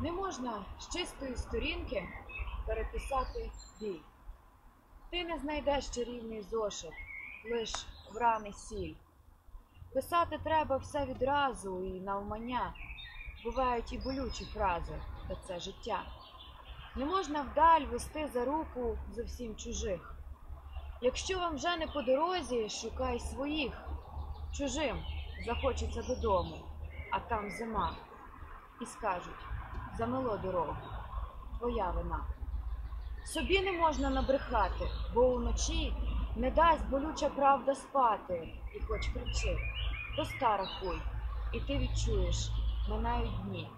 Не можна з чистої сторінки переписати бій. Ти не знайдеш чарівний зошит, лиш в рани сіль. Писати треба все відразу і навмання. Бувають і болючі фрази, та це життя. Не можна вдаль вести за руку зовсім чужих. Якщо вам вже не по дорозі, шукай своїх. Чужим захочеться додому, а там зима. І скажуть замело дорогу, твоя вина. Собі не можна набрехати, бо уночі не дасть болюча правда спати, і хоч кричи, то ста рахуй, і ти відчуєш, минають дні,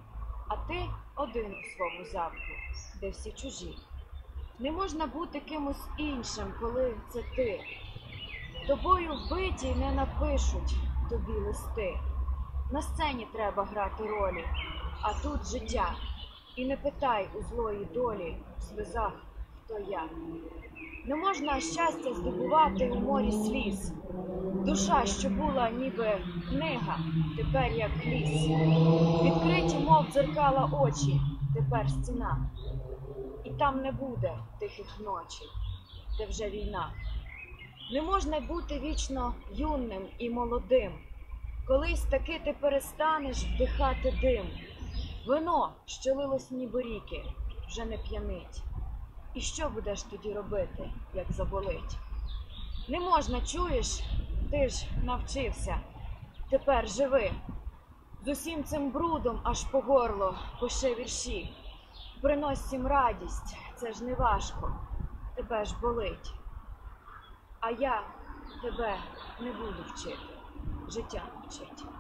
а ти один у своєму замку, де всі чужі. Не можна бути кимось іншим, коли це ти. Тобою вбиті не напишуть тобі листи. На сцені треба грати ролі, а тут життя. І не питай у злої долі в сльозах, хто я. Не можна щастя здобувати у морі сліз. Душа, що була ніби книга, тепер як ліс. Відкриті, мов дзеркала очі, тепер стіна. І там не буде тихих ночей, де вже війна. Не можна бути вічно юним і молодим. Колись таки ти перестанеш вдихати дим. Вино, що лилось ніби ріки, вже не п'янить. І що будеш тоді робити, як заболить? Не можна, чуєш, ти ж навчився. Тепер живи. З усім цим брудом аж по горло пиши вірші. Принось всім радість, це ж не важко, тебе ж болить. А я тебе не буду вчити, життя вчить.